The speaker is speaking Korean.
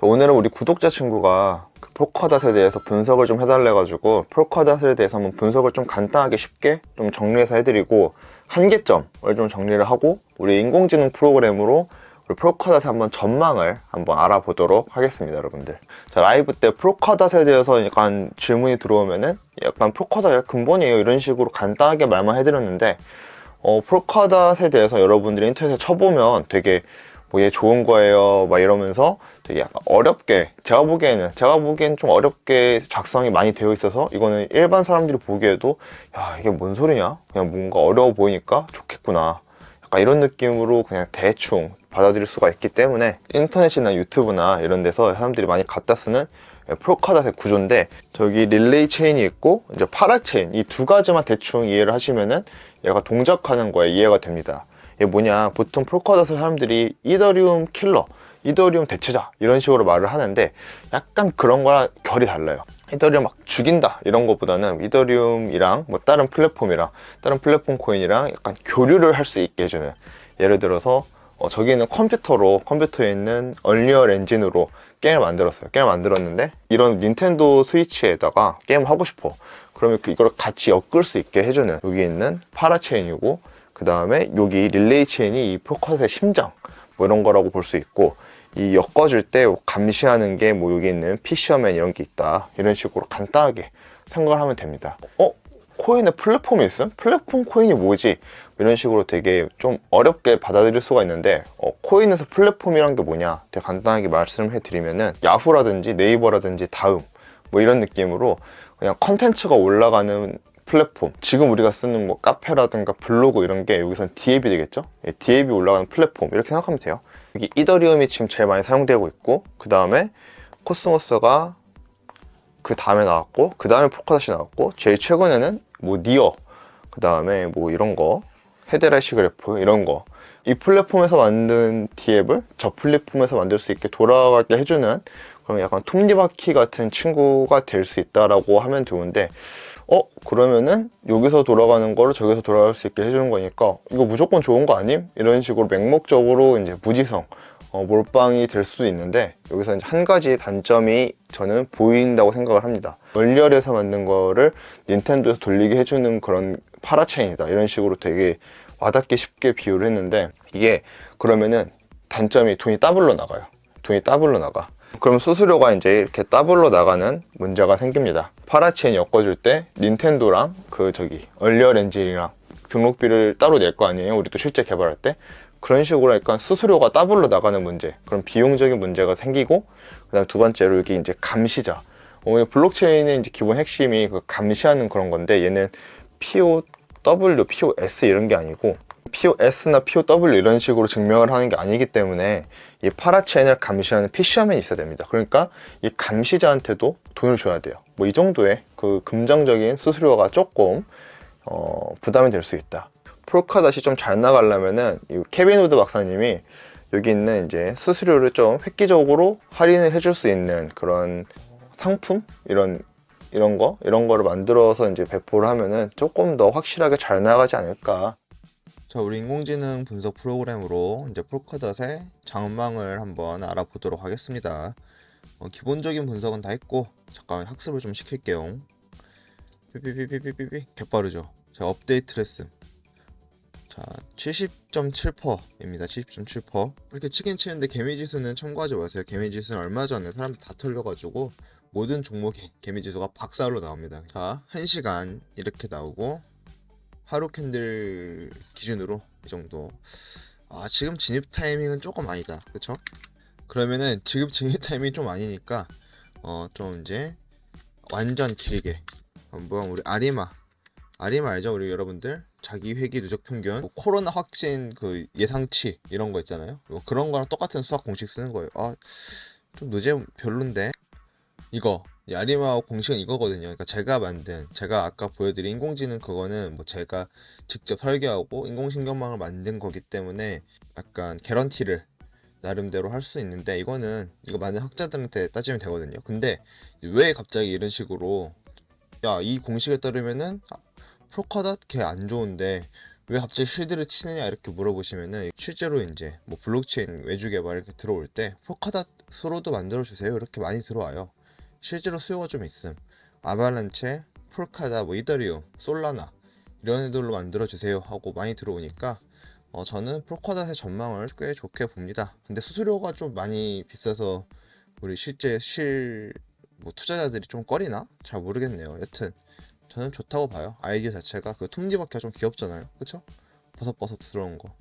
자, 오늘은 우리 구독자 친구가 그 프로카닷에 대해서 분석을 좀 해달래가지고 프로카닷에 대해서 한번 분석을 좀 간단하게 쉽게 좀 정리해서 해드리고 한계점을 좀 정리를 하고 우리 인공지능 프로그램으로 우리 프로카닷의 한번 전망을 한번 알아보도록 하겠습니다, 여러분들. 자, 라이브 때 프로카닷에 대해서 약간 질문이 들어오면은 약간 프로카닷의 근본이에요 이런 식으로 간단하게 말만 해드렸는데 어, 프로카닷에 대해서 여러분들이 인터넷에 쳐보면 되게 뭐 얘 좋은 거예요? 막 이러면서 되게 약간 어렵게 제가 보기에는 제가 보기엔 좀 어렵게 작성이 많이 되어 있어서 이거는 일반 사람들이 보기에도 야 이게 뭔 소리냐? 그냥 뭔가 어려워 보이니까 좋겠구나. 약간 이런 느낌으로 그냥 대충 받아들일 수가 있기 때문에 인터넷이나 유튜브나 이런 데서 사람들이 많이 갖다 쓰는 프로카닷의 구조인데 저기 릴레이 체인이 있고 이제 파라 체인 이 두 가지만 대충 이해를 하시면은 얘가 동작하는 거에 이해가 됩니다. 이게 뭐냐 보통 프로카닷을 사람들이 이더리움 킬러 이더리움 대체자 이런 식으로 말을 하는데 약간 그런 거랑 결이 달라요. 이더리움 막 죽인다 이런 것보다는 이더리움이랑 뭐 다른 플랫폼이랑 다른 플랫폼 코인이랑 약간 교류를 할 수 있게 해주는. 예를 들어서 어, 저기는 컴퓨터로 컴퓨터에 있는 얼리얼 엔진으로 게임을 만들었어요. 게임을 만들었는데 이런 닌텐도 스위치에다가 게임을 하고 싶어. 그러면 그 이걸 같이 엮을 수 있게 해주는 여기 있는 파라체인이고 그 다음에 여기 릴레이 체인이 이 포커스의 심장 뭐 이런 거라고 볼 수 있고 이 엮어줄 때 감시하는 게 뭐 여기 있는 피셔맨 이런 게 있다 이런 식으로 간단하게 생각을 하면 됩니다 어? 코인에 플랫폼이 있음? 플랫폼 코인이 뭐지? 이런 식으로 되게 좀 어렵게 받아들일 수가 있는데 어, 코인에서 플랫폼이란 게 뭐냐 되게 간단하게 말씀을 해드리면은 야후라든지 네이버라든지 다음 뭐 이런 느낌으로 그냥 컨텐츠가 올라가는 플랫폼. 지금 우리가 쓰는 뭐 카페라든가 블로그 이런 게 여기선 디앱이 되겠죠? 예, 디앱이 올라가는 플랫폼. 이렇게 생각하면 돼요. 여기 이더리움이 지금 제일 많이 사용되고 있고 그 다음에 코스모스가 그 다음에 나왔고 그 다음에 포커닷이 나왔고 제일 최근에는 뭐 니어 그 다음에 뭐 이런 거 헤드라이시 그래프 이런 거. 이 플랫폼에서 만든 디앱을 저 플랫폼에서 만들 수 있게 돌아가게 해주는 그런 약간 톱니바퀴 같은 친구가 될 수 있다라고 하면 좋은데 어 그러면은 여기서 돌아가는 거를 저기서 돌아갈 수 있게 해주는 거니까 이거 무조건 좋은 거 아님? 이런 식으로 맹목적으로 이제 무지성 어, 몰빵이 될 수도 있는데 여기서 이제 한 가지 단점이 저는 보인다고 생각을 합니다. 얼리얼에서 만든 거를 닌텐도에서 돌리게 해주는 그런 파라체인이다 이런 식으로 되게 와닿기 쉽게 비유를 했는데 이게 그러면은 단점이 돈이 더블로 나가요. 돈이 더블로 나가. 그럼 수수료가 이제 이렇게 더블로 나가는 문제가 생깁니다. 파라체인 엮어줄 때 닌텐도랑 그 저기 얼리얼 엔진이랑 등록비를 따로 낼 거 아니에요? 우리도 실제 개발할 때 그런 식으로 약간 수수료가 더블로 나가는 문제 그런 비용적인 문제가 생기고 그다음 두 번째로 여기 이제 감시자 어, 블록체인의 이제 기본 핵심이 그 감시하는 그런 건데 얘는 POW, POS 이런 게 아니고 POS나 POW 이런 식으로 증명을 하는 게 아니기 때문에 이 파라체인을 감시하는 피셔맨이 있어야 됩니다. 그러니까 이 감시자한테도 돈을 줘야 돼요. 뭐 이 정도의 그 금정적인 수수료가 조금 어, 부담이 될 수 있다. 프로카닷이 좀 잘 나가려면은 이 케빈 우드 박사님이 여기 있는 이제 수수료를 좀 획기적으로 할인을 해줄 수 있는 그런 상품 이런 이런 거 이런 거를 만들어서 이제 배포를 하면은 조금 더 확실하게 잘 나가지 않을까. 자, 우리 인공지능 분석 프로그램으로 이제 프로카닷의 장망을 한번 알아보도록 하겠습니다. 어, 기본적인 분석은 다 했고 잠깐 학습을 좀 시킬게요. 삐삐삐삐삐삐 개빠르죠. 자, 업데이트 레슨. 자, 70.7%입니다. 70.7%. 이렇게 치긴 치는데 개미 지수는 참고하지 마세요. 개미 지수는 얼마 전에 사람들 다 털려가지고 모든 종목의 개미 지수가 박살로 나옵니다. 자, 1시간 이렇게 나오고 하루 캔들 기준으로 이 정도. 아, 지금 진입 타이밍은 조금 아니다. 그쵸? 그러면은 지금 진입 타이밍이 좀 아니니까 어, 좀 이제 완전 길게 한번 우리 아리마 아리마 알죠? 우리 여러분들 자기 회귀 누적 평균 뭐 코로나 확진 그 예상치 이런 거 있잖아요. 뭐 그런 거랑 똑같은 수학 공식 쓰는 거예요. 아, 좀 노잼 별론데 이거 이 아리마 공식은 이거거든요. 그러니까 제가 만든 제가 아까 보여드린 인공지능 그거는 뭐 제가 직접 설계하고 인공신경망을 만든 거기 때문에 약간 개런티를 나름대로 할 수 있는데 이거는 이거 만든 학자들한테 따지면 되거든요. 근데 왜 갑자기 이런 식으로 야 이 공식에 따르면은 프로카닷 걔 안 좋은데 왜 갑자기 실드를 치느냐 이렇게 물어보시면은 실제로 이제 뭐 블록체인 외주 개발 이렇게 들어올 때 폴카닷으로도 만들어 주세요 이렇게 많이 들어와요. 실제로 수요가 좀 있음. 아발란체, 폴카다, 뭐 이더리움, 솔라나 이런 애들로 만들어 주세요 하고 많이 들어오니까 어, 저는 폴카닷의 전망을 꽤 좋게 봅니다. 근데 수수료가 좀 많이 비싸서 우리 실제 실 뭐 투자자들이 좀 꺼리나? 잘 모르겠네요. 여튼 저는 좋다고 봐요. 아이디어 자체가 그 톱니바퀴가 좀 귀엽잖아요. 그쵸? 버섯버섯 들어온 거.